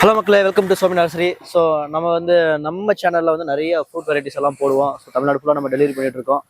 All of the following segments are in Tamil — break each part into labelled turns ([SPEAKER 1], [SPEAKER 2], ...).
[SPEAKER 1] ஹலோ மக்களே welcome to Somi nursery so நம்ம வந்து நம்ம சேனலில் வந்து நிறைய ஃப்ரூட் வெரைட்டிஸ் எல்லாம் போடுவோம். ஸோ தமிழ்நாடு ஃபுல்லாக நம்ம டெலிவரி பண்ணிட்டு இருக்கோம்.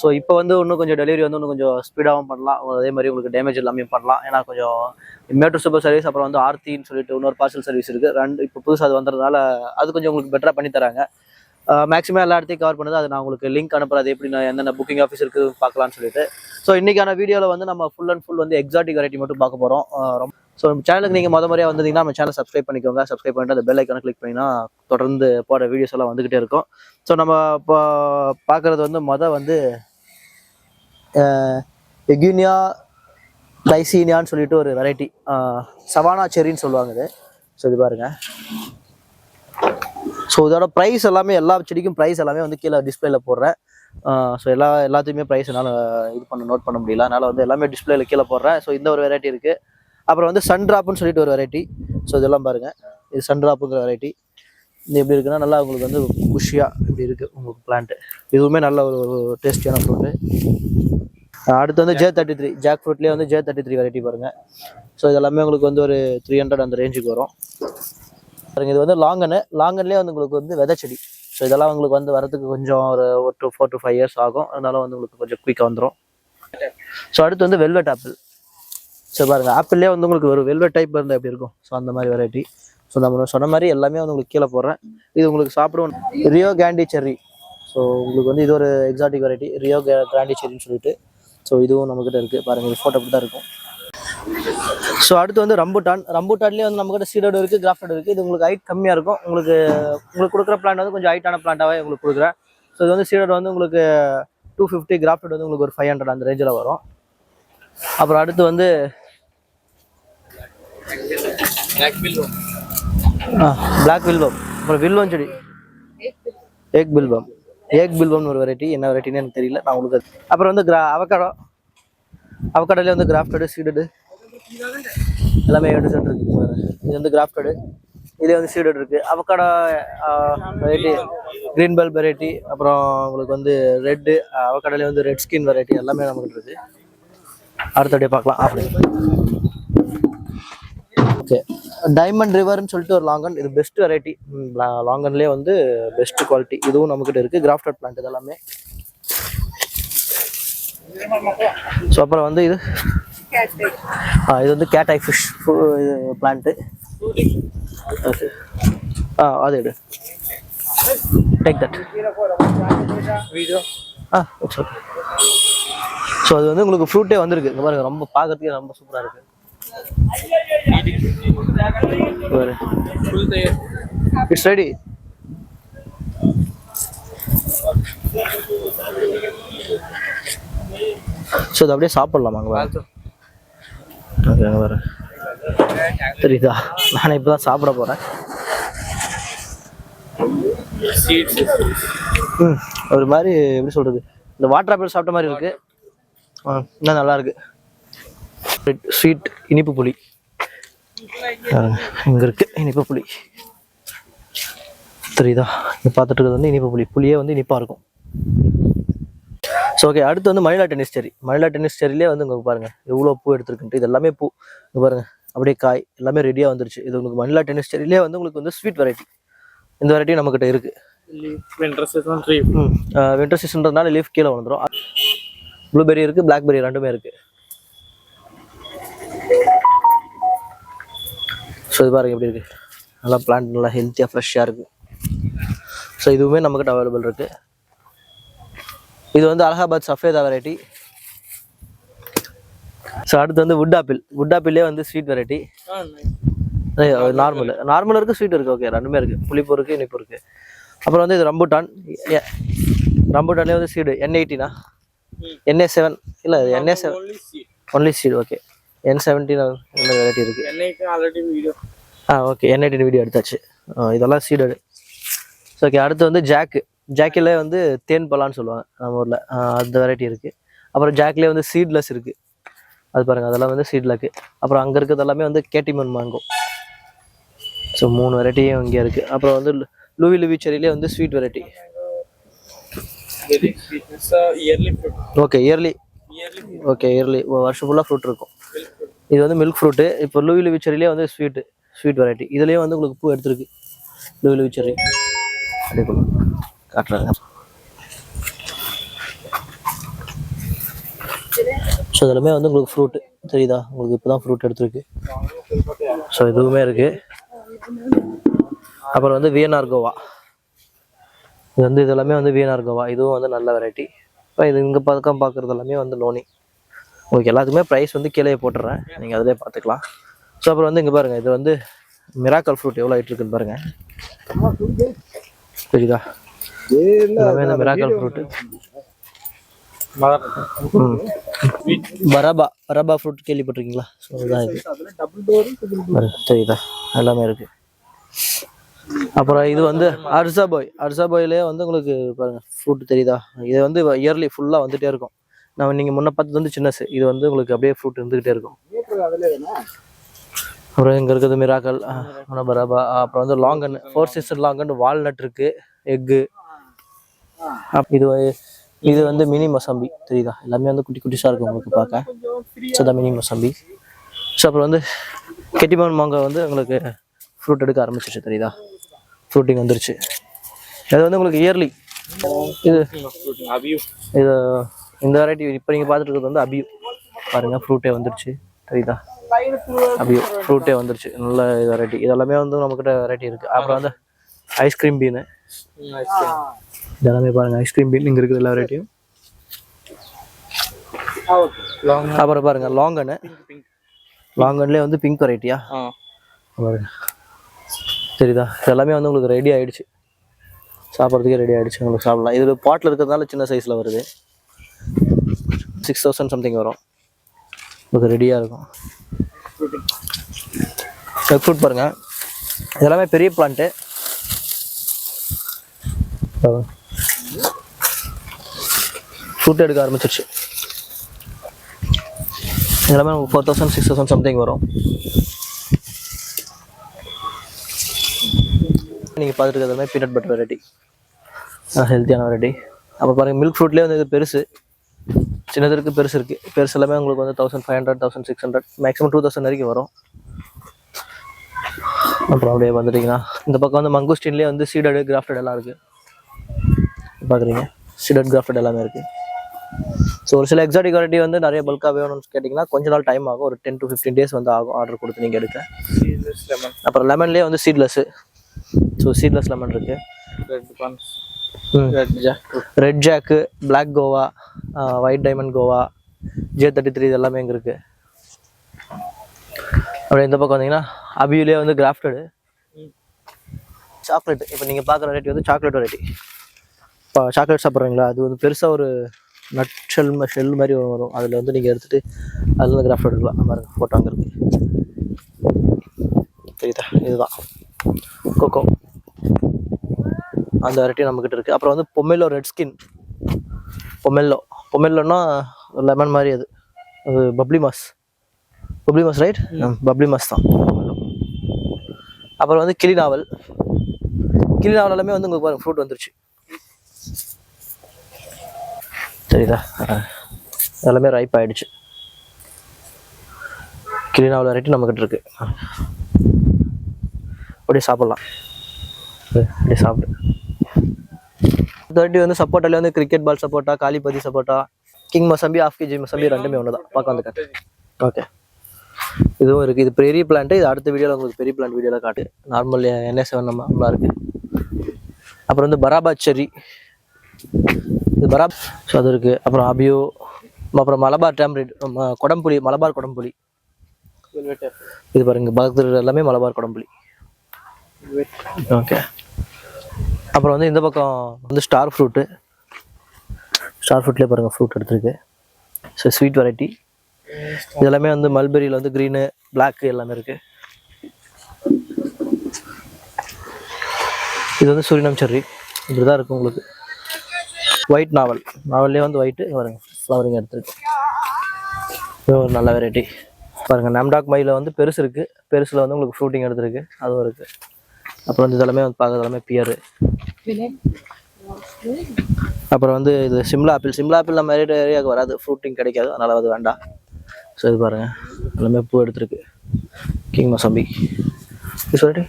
[SPEAKER 1] ஸோ இப்போ வந்து இன்னும் கொஞ்சம் டெலிவரி வந்து இன்னும் கொஞ்சம் ஸ்பீடாகவும் பண்ணலாம். அதே மாதிரி உங்களுக்கு டேமேஜ் எல்லாமே பண்ணலாம். ஏன்னா கொஞ்சம் மேட்ரு சூப்பர் சர்வீஸ் அப்புறம் வந்து ஆர்த்தின்னு சொல்லிட்டு இன்னொரு பார்சல் சர்வீஸ் இருக்குது ரெண்டு இப்போ புதுசாக அது வந்ததுனால அது கொஞ்சம் உங்களுக்கு பெட்டராக பண்ணி தராங்க. மேக்ஸிமம் எல்லா இடத்தையும் கவர் பண்ணுது. அது நான் உங்களுக்கு லிங்க் அனுப்புறது எப்படி நான் என்னென்ன புக்கிங் ஆஃபீஸ் இருக்குது பார்க்கலாம்னு சொல்லிட்டு. ஸோ இன்றைக்கான வீடியோவில் வந்து நம்ம ஃபுல் அண்ட் ஃபுல் வந்து எக்ஸாட்டிக் வெரைட்டி மட்டும் பார்க்க போகிறோம் ரொம்ப ஸோ நம்ம சேனலுக்கு நீங்கள் முத முறையாக வந்தீங்கன்னா நம்ம சேனல் சப்ஸ்கிரைப் பண்ணிக்கோங்க. சப்ஸ்கிரைப் பண்ணிட்டு அந்த பெல் ஐக்கான கிளிக் பண்ணிங்கன்னா தொடர்ந்து போகிற வீடியோஸ் எல்லாம் வந்துகிட்டே இருக்கும். ஸோ நம்ம இப்போ பார்க்குறது வந்து மொதல் வந்து எக்யூனியா டைசீனியான்னு சொல்லிட்டு ஒரு வெரைட்டி சவானா செரின்னு சொல்லுவாங்க இது. ஸோ இது பாருங்க. ஸோ இதோட ப்ரைஸ் எல்லாமே எல்லா செடிக்கும் ப்ரைஸ் எல்லாமே வந்து கீழே டிஸ்பிளேல போடுறேன். ஸோ எல்லா எல்லாத்தையுமே ப்ரைஸ் என்னால் இது பண்ண நோட் பண்ண முடியல. அதனால் வந்து எல்லாமே டிஸ்பிளேல கீழே போடுறேன். ஸோ இந்த ஒரு வெரைட்டி இருக்குது அப்புறம் வந்து சன் ட்ராப்னு சொல்லிட்டு ஒரு வெரைட்டி ஸோ இதெல்லாம் பாருங்கள் இது சன் ட்ராப்புங்கிற வெரைட்டி இது எப்படி இருக்குன்னா நல்லா உங்களுக்கு வந்து குஷியாக இப்படி இருக்குது உங்களுக்கு பிளான்ட்டு இதுவுமே நல்ல ஒரு டேஸ்டியான ஃப்ரூட்டு அடுத்து வந்து ஜே தேர்ட்டி த்ரீ ஜாக் ஃப்ரூட்லேயே வந்து ஜே தேர்ட்டி த்ரீ வெரைட்டி பாருங்கள் ஸோ இதெல்லாமே உங்களுக்கு வந்து ஒரு த்ரீ ஹண்ட்ரட் அந்த ரேஞ்சுக்கு வரும். பாருங்கள் இது வந்து லாங்கனு லாங்கன்லேயே வந்து உங்களுக்கு வந்து விதைச்செடி. செடி ஸோ இதெல்லாம் உங்களுக்கு வந்து வரதுக்கு கொஞ்சம் ஒரு ஒரு two four to five years ஆகும். அதனால வந்து உங்களுக்கு கொஞ்சம் குயிக்காக வந்துடும் ஸோ அடுத்து வந்து வெல்வெட் ஆப்பிள் ஸோ பாருங்கள் ஆப்பிள்லேயே வந்து உங்களுக்கு ஒரு வெல்வெட் டைப் இருந்தால் எப்படி இருக்கும். ஸோ அந்த மாதிரி வெரைட்டி ஸோ நம்ம சொன்ன மாதிரி எல்லாமே வந்து உங்களுக்கு கீழே போடுறேன். இது உங்களுக்கு சாப்பிடுவோம். ரியோ கேண்டி செர்ரி ஸோ உங்களுக்கு வந்து இது ஒரு எக்ஸாட்டிக் வெரைட்டி ரியோ கிராண்டி செரின்னு சொல்லிட்டு. ஸோ இதுவும் நம்மக்கிட்ட இருக்குது பாருங்கள் இது ஃபோட்டோ அப்படி தான் இருக்கும். ஸோ அடுத்து வந்து ரம்புட்டான் ரம்புட்டான்லேயே வந்து நம்மக்கிட்ட சீடோடு இருக்குது கிராஃப்டோடு இருக்குது இது உங்களுக்கு ஹைட் கம்மியாக இருக்கும். உங்களுக்கு உங்களுக்கு கொடுக்குற பிளான்ட் வந்து கொஞ்சம் ஹைட்டான பிளான்ட்டாகவே உங்களுக்கு கொடுக்குறேன். ஸோ இது வந்து சீடோடு வந்து உங்களுக்கு டூ ஃபிஃப்டி கிராஃப்டட் வந்து உங்களுக்கு ஒரு ஃபைவ் ஹண்ட்ரட் அந்த ரேஞ்சில் வரும். அப்புறம் அடுத்து வந்து பிளாக் வில்வம் அப்புறம் வில்வம் செடி. ஏக் பில்வம் ஏக் பில்வம்னு ஒரு வெரைட்டி என்ன வெரைட்டின்னு எனக்கு தெரியல. நான் உங்களுக்கு அப்புறம் வந்து கிரா அவக்காடோ அவக்காடோலேயே வந்து கிராஃப்டடு சீடடு எல்லாமே ஏடு சென்ட் இருக்கு. இது வந்து கிராஃப்டடு இதுல வந்து சீடட் இருக்கு. Avocado variety green bell variety அப்புறம் உங்களுக்கு வந்து ரெட்டு அவக்காடோலேயே வந்து ரெட் ஸ்கின் வெரைட்டி எல்லாமே நமக்கு இருக்கு. அடுத்தபடியே பார்க்கலாம். அப்படி. ஓகே டைமண்ட் ரிவர்னு சொல்லிட்டு ஒரு லாங்கன் இது பெஸ்ட் வெரைட்டி லாங்கன்லேயே வந்து பெஸ்ட் குவாலிட்டி இதுவும் நம்மக்கிட்ட இருக்கு. கிராஃப்டட் பிளான்ட் இதெல்லாமே. ஸோ அப்புறம் வந்து இது. ஆ இது வந்து cat eye fish plant okay ஆ அது எடு. Take that ah okay so அது வந்து உங்களுக்கு ஃப்ரூட்டே வந்திருக்கு. இங்க பாருங்க ரொம்ப பார்க்கறதுக்கே ரொம்ப சூப்பராக இருக்கு. இட்ஸ் ரெடி ஸோ இது அப்படியே சாப்பிடலாமா அங்கே அங்கே பாரு. தெரியுதா? நான் இப்போ தான் சாப்பிட போகிறேன் ஒரு மாதிரி எப்படி சொல்கிறது இந்த வாட்டர் ஆப்பிள் சாப்பிட்ட மாதிரி இருக்கு. ஆ இன்னும் நல்லா இருக்கு ஸ்வீட் இனிப்பு புளி. இங்கே இருக்கு இனிப்பு புளி. தெரியுதா? இங்கே பார்த்துட்டு இருக்கிறது வந்து இனிப்பு புளி. புளியே வந்து இனிப்பாக இருக்கும். ஸோ ஓகே அடுத்து வந்து மணிலா டென்னிஸ் செரி மணிலா டென்னிஸ் செரிலே வந்து உங்களுக்கு பாருங்க எவ்வளோ பூ எடுத்துருக்குன்ட்டு. இது எல்லாமே பூ. இங்க பாருங்க அப்படியே காய் எல்லாமே ரெடியாக வந்துருச்சு. இது உங்களுக்கு மணிலா டென்னிஸ் செரிலே வந்து உங்களுக்கு வந்து ஸ்வீட் வெரைட்டி இந்த வெரைட்டி நம்மக்கிட்ட இருக்கு.
[SPEAKER 2] Winter season tree.
[SPEAKER 1] ம் வின்டர் சீசன்றதுனால லீஃப் கீழே வந்துடும் ப்ளூபெரி இருக்கு பிளாக்பெரி ரெண்டுமே இருக்கு. ஸோ இது பாருங்க எப்படி இருக்கு. நல்லா பிளான்ட் நல்லா ஹெல்த்தியாக ஃப்ரெஷ்ஷாக இருக்கு. ஸோ இதுவுமே நம்மக்கிட்ட அவைலபிள் இருக்கு. இது வந்து அலகாபாத் சஃபேதா வெரைட்டி ஸோ அடுத்து வந்து வுட் ஆப்பிள் வுட் ஆப்பிள்லேயே வந்து ஸ்வீட் வெரைட்டி. நார்மல் நார்மல் இருக்கு ஸ்வீட் இருக்கு ஓகே ரெண்டுமே இருக்கு. புளிப்பு இருக்கு இனிப்பு இருக்கு. அப்புறம் வந்து இது ரம்புட்டான். ரம்புட்டான்லேயே வந்து சீடு என் எயிட்டினா என்ஏ செவன் இல்லை NA seven. Only seed okay N seventeen இந்த வெரைட்டி இருக்கு?
[SPEAKER 2] NIK already video.
[SPEAKER 1] Ah okay N eighteen video எடுத்தாச்சு. இதெல்லாம் சீடடு ஓகே அடுத்து வந்து ஜாக்கு ஜாக்கிலே வந்து தேன் பலான்னு சொல்லுவாங்க நம்ம ஊரில். அந்த வெரைட்டி இருக்குது அப்புறம் ஜாக்லேயே வந்து சீட்லெஸ் இருக்குது அது பாருங்க அதெல்லாம் வந்து சீட்லக்கு அப்புறம் அங்கே இருக்கிறது எல்லாமே வந்து கேட்டிமன் மேங்கோ ஸோ மூணு வெரைட்டியும் இங்கே இருக்குது அப்புறம் வந்து லூவி லுவி செரியிலே வந்து sweet variety okay early. Okay early வருஷம் ஃபுல்லாக ஃப்ரூட் இருக்கும். இது வந்து மில்க் ஃப்ரூட்டு இப்போ லூவி லுவி செரியிலே வந்து ஸ்வீட்டு ஸ்வீட் வெரைட்டி இதுலேயே வந்து உங்களுக்கு பூ எடுத்திருக்கு. லூலு செர்ரி அப்படியே கொடு. காட்டுறாங்க ஸோ இதெல்லாமே வந்து உங்களுக்கு ஃப்ரூட்டு தெரியுதா? உங்களுக்கு இப்போ தான் ஃப்ரூட் எடுத்திருக்கு. ஸோ இதுவுமே இருக்குது அப்புறம் வந்து வியன்னார் கோவா இது வந்து இதெல்லாமே வந்து வியன்னார் கோவா இதுவும் வந்து நல்ல வெரைட்டி இப்போ இது இங்கே பக்கம் பார்க்குறது எல்லாமே வந்து லோனி. உங்களுக்கு எல்லாத்துக்குமே ப்ரைஸ் வந்து கீழே போட்டுறேன். நீங்கள் அதிலே பார்த்துக்கலாம் ஸோ அப்புறம் வந்து இங்கே பாருங்கள் இது வந்து மிராக்கல் ஃப்ரூட் எவ்வளோ ஆயிட்டு இருக்குன்னு பாருங்கள் தெரியுதா? எல்லாமே இந்த மிராக்கல் ஃப்ரூட்டு பராபா பராபா ஃப்ரூட் கேள்விப்பட்டிருக்கீங்களா? ஸோ இதுதான் இது. தெரியுதா? எல்லாமே இருக்கு. அப்புறம் இது வந்து அர்சா பாய். அர்சா பாயிலே வந்து உங்களுக்கு பாருங்கள் ஃப்ரூட் தெரியுதா? இது வந்து இயர்லி ஃபுல்லாக வந்துகிட்டே இருக்கும். நம்ம நீங்கள் முன்ன பார்த்தது வந்து சின்னசு இது வந்து உங்களுக்கு அப்படியே ஃப்ரூட் இருந்துகிட்டே இருக்கும். அப்புறம் இங்கே இருக்கிறது மிராக்கல் பராபா அப்புறம் வந்து longan four season longan walnut இருக்கு எக்கு இது இது வந்து மினி மொசம்பி தெரியுதா? எல்லாமே வந்து குட்டி குட்டிஸாக இருக்கும் உங்களுக்கு பார்க்க. ஸோ மினி மொசம்பி ஸோ அப்புறம் வந்து கெட்டிமான் மாங்காய் வந்து உங்களுக்கு ஃப்ரூட் எடுக்க ஆரம்பிச்சிருச்சு தெரியுதா? ஃப்ரூட்டிங் வந்துருச்சு. இது வந்து உங்களுக்கு இயர்லி இது
[SPEAKER 2] அபியூ
[SPEAKER 1] இது இந்த வெரைட்டி இப்போ நீங்கள் பார்த்துட்டு இருக்கிறது வந்து அபியூ பாருங்க ஃப்ரூட்டே வந்துருச்சு. தெரியுதா? அபியூ ஃப்ரூட்டே வந்துருச்சு. நல்ல வெரைட்டி இதெல்லாமே வந்து நம்மக்கிட்ட வெரைட்டி இருக்குது அப்புறம் வந்து ஐஸ்கிரீம் பீனு இதெல்லாமே பாருங்க ஐஸ்கிரீம் பீன் இங்கே இருக்குது எல்லா வெரைட்டியும் அப்புறம் பாருங்க லாங்கன்னு லாங்கன்லேயே வந்து பிங்க் வெரைட்டியா
[SPEAKER 2] ஆ.
[SPEAKER 1] சரிதா எல்லாமே வந்து உங்களுக்கு ரெடி ஆகிடுச்சு சாப்பிட்றதுக்கே ரெடி ஆகிடுச்சு உங்களுக்கு சாப்பிடலாம். இதில் பாட்டில் இருக்கிறதுனால சின்ன சைஸில் வருது. சிக்ஸ் தௌசண்ட் சம்திங் வரும். உங்களுக்கு ரெடியாக இருக்கும். ஃப்ரூட் பாருங்கள் இதெல்லாமே பெரிய பிளான்ட்டு ஃப்ரூட் எடுக்க ஆரம்பிச்சிருச்சு. எல்லாமே four thousand six thousand something வரும். நீங்கள் பார்த்துட்டு இருக்கிறது எல்லாமே பீனட் பட்டர் வெரைட்டி ஹெல்த்தியான வெரைட்டி அப்போ பாருங்கள் மில்க் ஃப்ரூட்லேயே வந்து இது பெருசு. சின்னது இருக்குது பெருசு இருக்குது பெருசு எல்லாமே உங்களுக்கு வந்து thousand five hundred thousand six hundred maximum two thousand வரைக்கும் வரும். அப்புறம் அப்படியே வந்துட்டிங்கன்னா இந்த பக்கம் வந்து மங்குஸ்டின்லேயே வந்து சீடடு கிராஃப்டட் எல்லாம் இருக்குது பார்க்குறீங்க சீடட் கிராஃப்டட் எல்லாமே இருக்குது ஸோ ஒரு சில எக்ஸாட்டிக் வெரைட்டி வந்து நிறைய பல்காக வேணும்னு கேட்டிங்கன்னா கொஞ்ச நாள் டைம் ஆகும். ஒரு டென் டு ஃபிஃப்டீன் டேஸ் வந்து ஆகும் ஆர்டர் கொடுத்து நீங்கள் எடுக்க. அப்புறம் லெமன்லேயே வந்து சீட்லெஸ்ஸு ஸோ சீட்லெஸ் லெமன் இருக்குது
[SPEAKER 2] red buns red jack
[SPEAKER 1] red jack black guava white diamond guava J thirty three இது எல்லாமே இங்கே இருக்குது அப்படியே இந்த பக்கம் வந்தீங்கன்னா அபியூலே வந்து கிராஃப்டடு சாக்லேட் இப்போ நீங்கள் பார்க்குற வெரைட்டி வந்து சாக்லேட் வெரைட்டி இப்போ சாக்லேட் சாப்பிட்றீங்களா? அது வந்து பெருசாக ஒரு நட் ஷெல் ஷெல் மாதிரி வரும் அதில் வந்து நீங்கள் எடுத்துகிட்டு அதில் வந்து கிராஃப்ட் எடுக்கலாம் அந்த மாதிரி ஃபோட்டோ அங்கே இருக்குது தெரியுதா? இதுதான். கோகோ. அந்த வெரைட்டி நம்மக்கிட்ட இருக்குது அப்புறம் வந்து பொமெல்லோ ரெட் ஸ்கின். பொமெல்லோ பொமெல்லோன்னா லெமன் மாதிரி அது. அது பப்ளி மாஸ். பப்ளி மாஸ் ரைட் பப்ளி மாஸ் தான். அப்புறம் வந்து கிளி நாவல். கிளி நாவல் எல்லாமே வந்து உங்களுக்கு பாருங்க ஃப்ரூட் வந்துருச்சு. அஹ் எல்லாமே ரைப் ஆயிடுச்சு. கிளி நாவல் வெரைட்டி நம்மக்கிட்ட இருக்கு. அப்படியே சாப்பிட்லாம். அப்படியே சாப்பிடு. தேர்ட்டி வந்து சப்போட்டாலே வந்து கிரிக்கெட் பால் சப்போட்டா காலிபதி சப்போட்டா king mosambi of KG mosambi ரெண்டுமே ஒன்று தான். பார்க்க வந்து காட்டு ஓகே இதுவும் இருக்குது இது பெரிய பிளான்ட்டு இது அடுத்த வீடியோவில் உங்களுக்கு பெரிய பிளான்ட் வீடியோவில் காட்டு. நார்மல் என்ன செவன் நம்ம இருக்குது அப்புறம் வந்து பராபா செரி இது பராப் ஸோ அது இருக்குது அப்புறம் அபியோ அப்புறம் மலபார் டேம்ரிட் குடம்புலி. மலபார்
[SPEAKER 2] குடம்புலி.
[SPEAKER 1] இது பாருங்க. பக்கத்தில் எல்லாமே மலபார் குடம்புலி. ஓகே அப்புறம் வந்து இந்த பக்கம் வந்து ஸ்டார் ஃப்ரூட்டு ஸ்டார் ஃப்ரூட்லேயே பாருங்கள் ஃப்ரூட் எடுத்துருக்கு. ஸோ ஸ்வீட் வெரைட்டி இது எல்லாமே வந்து மல்பெரியில் வந்து க்ரீனு பிளாக்கு எல்லாமே இருக்குது இது வந்து சூரியனம் செர்ரி இப்படி தான் இருக்கும் உங்களுக்கு. ஒயிட் நாவல் நாவல்லே வந்து ஒயிட்டு பாருங்க ஃப்ளவரிங் எடுத்திருக்கு. இது ஒரு நல்ல வெரைட்டி பாருங்கள் நாம்டாக் மயில வந்து பெருசு இருக்குது பெருசில் வந்து உங்களுக்கு ஃப்ரூட்டிங் எடுத்துருக்கு. அதுவும் இருக்குது அப்புறம் வந்து இதெல்லாமே வந்து பார்க்குறது எல்லாமே பியரு அப்புறம் வந்து இது சிம்லா ஆப்பிள் சிம்லா ஆப்பிள் நம்ம ஏரியாவுக்கு வராது. ஃப்ரூட்டிங் கிடைக்காது. அதனால் அது வேண்டாம். ஸோ இது பாருங்கள் எல்லாமே பூ எடுத்துருக்கு. கிங் மசம்பி சொல்லிட்டு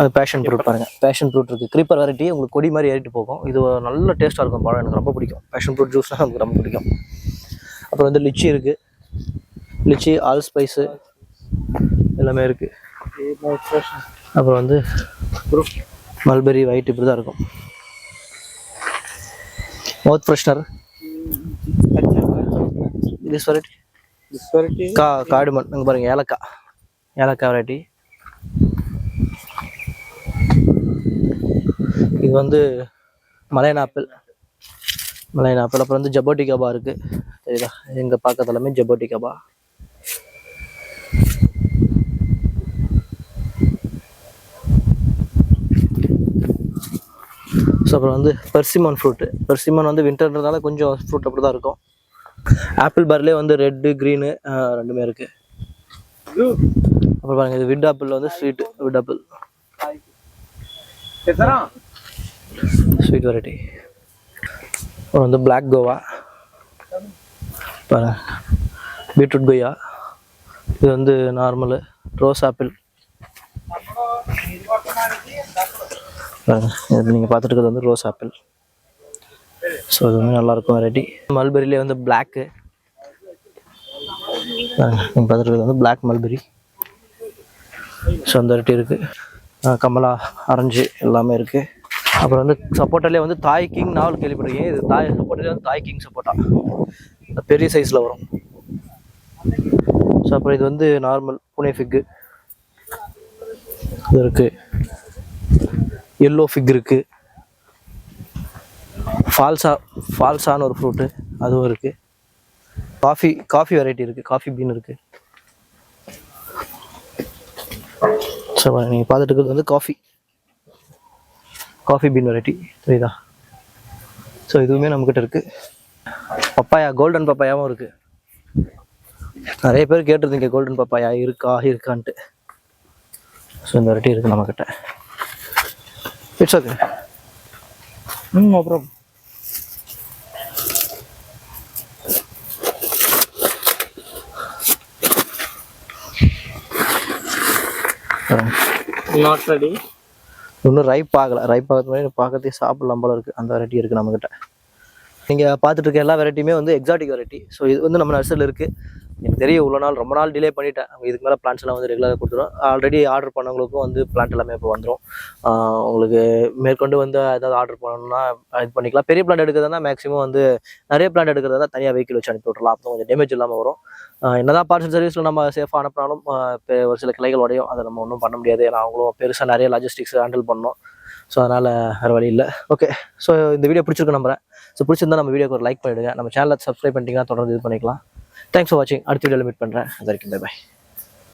[SPEAKER 1] அது பேஷன் ஃப்ரூட் பாருங்கள் பேஷன் ஃப்ரூட் இருக்குது க்ரீப்பர் வெரைட்டி உங்களுக்கு கொடி மாதிரி ஏறிட்டு போகும். இது ஒரு நல்ல டேஸ்ட்டாக இருக்கும் பழம் எனக்கு ரொம்ப பிடிக்கும். பேஷன் ஃப்ரூட் ஜூஸ்னால் எனக்கு ரொம்ப பிடிக்கும். அப்புறம் வந்து லிச்சி இருக்குது லிச்சி ஆல் ஸ்பைஸு எல்லாமே இருக்குது அப்புறம் வந்து மல்பெரி ஒயிட் இப்படி தான் இருக்கும். மவுத் ஃப்ரெஷ்னர் இது வெரைட்டி. கா காடுமன் இங்கே பாருங்கள் ஏலக்காய். ஏலக்காய் வெரைட்டி இது வந்து மலையன் ஆப்பிள். மலையன் ஆப்பிள். அப்புறம் வந்து ஜபோட்டி கபா இருக்குது சரிதா எங்கள் பக்கத்துல எல்லாமே ஜபோட்டி கபா ஸோ அப்புறம் வந்து பெர்சிமான் ஃப்ரூட்டு பெர்சிமான் வந்து வின்டர்ன்றதால கொஞ்சம் ஃப்ரூட் அப்படி தான் இருக்கும் ஆப்பிள் பார்லேயே வந்து ரெட்டு க்ரீனு ரெண்டுமே இருக்குது அப்புறம் பாருங்கள் இது விட் ஆப்பிள் வந்து ஸ்வீட் விட் ஆப்பிள். ஸ்வீட் வெரைட்டி அப்புறம் வந்து பிளாக் கோவா பாருங்க. பீட்ரூட் கொய்யா இது வந்து நார்மலு ரோஸ் ஆப்பிள் பாருங்க இது நீங்கள் பார்த்துட்டு இருக்கிறது வந்து ரோஸ் ஆப்பிள். ஸோ அது வந்து நல்லாயிருக்கும் வெரைட்டி மல்பெரியிலே வந்து பிளாக்கு நீங்கள் பார்த்துட்டு வந்து பிளாக் மல்பெரி ஸோ அந்த வெரைட்டி இருக்குது கமலா ஆரஞ்சு எல்லாமே இருக்குது அப்புறம் வந்து சப்போட்டாலே வந்து தாய் கிங் நாவல் கேள்விப்பட்டிருக்கீங்க. இது தாய் சப்போட்டாலே வந்து தாய் கிங் சப்போட்டா. பெரிய சைஸில் வரும். ஸோ அப்புறம் இது வந்து நார்மல் புனே ஃபிக்கு இது இருக்குது எல்லோ ஃபிக் இருக்குது ஃபால்சா ஃபால்சான்னு ஒரு ஃப்ரூட்டு அதுவும் இருக்குது காஃபி காஃபி வெரைட்டி இருக்குது காஃபி பீன் இருக்குது ஸோ நீங்கள் பார்த்துட்டு இருக்கிறது வந்து காஃபி காஃபி பீன் வெரைட்டி சரிதா ஸோ இதுவுமே நம்மக்கிட்ட இருக்குது பப்பாயா கோல்டன் பப்பாயாவும் இருக்குது நிறைய பேர் கேட்டிருந்தீங்க கோல்டன் பப்பாயா இருக்கா இருக்கான்ட்டு. ஸோ இந்த வெரைட்டி இருக்குது நம்மக்கிட்ட it's okay
[SPEAKER 2] Hmm, no problem. Not ready.
[SPEAKER 1] இன்னும் ரைப் ஆகலை. ரைப் ஆகிறது மாதிரி பார்க்கறதே சாப்பிடலாம் போல இருக்குது அந்த வெரைட்டி இருக்குது நம்மக்கிட்ட நீங்கள் பார்த்துட்டு இருக்க எல்லா வெரைட்டியுமே வந்து எக்ஸாட்டிக் வெரைட்டி ஸோ இது வந்து நம்ம நர்சரியில் இருக்குது எனக்கு தெரியும் இவ்வளோ நாள் ரொம்ப நாள் டிலே பண்ணிட்டேன். இதுக்கு மேலே பிளான்ஸ் எல்லாம் வந்து ரெகுலராக கொடுத்துரும். ஆல்ரெடி ஆர்டர் பண்ணவங்களுக்கும் வந்து பிளான்ட் எல்லாமே இப்போ வந்துடும் உங்களுக்கு மேற்கொண்டு வந்து ஏதாவது ஆர்டர் பண்ணணும்னா இது பண்ணிக்கலாம். பெரிய பிளான்ட் எடுக்கிறதுனா மேக்ஸிமம் வந்து நிறைய பிளான்ட் எடுக்கிறதா தனியாக வெஹிக்கிள் வச்சு அனுப்பி விட்றலாம் அப்போ கொஞ்சம் டேமேஜ் இல்லாமல் வரும். என்னதான் பார்சல் சர்வீஸில் நம்ம சேஃபாக அனுப்பினாலும் இப்போ ஒரு சில கிளைகள் உடையும். அதை நம்ம ஒன்றும் பண்ண முடியாது. ஏன்னா அவங்களும் பெருசாக நிறைய லாஜிஸ்டிக்ஸ் ஹேண்டில் பண்ணணும். ஸோ அதனால் வேறு வழி இல்லை. ஓகே ஸோ இந்த வீடியோ பிடிச்சிருக்கு நம்புறேன். ஸோ பிடிச்சிருந்தா நம்ம வீடியோக்கு ஒரு லைக் பண்ணிவிடுங்க நம்ம சேனலை சப்ஸ்கிரைப் பண்ணிட்டீங்கன்னா தொடர்ந்து இது பண்ணிக்கலாம். தேங்க்ஸ் ஃபார் வாட்சிங் அடுத்த வீடியோவில் மீட் பண்ணுறேன் அது வரைக்கும் பை பை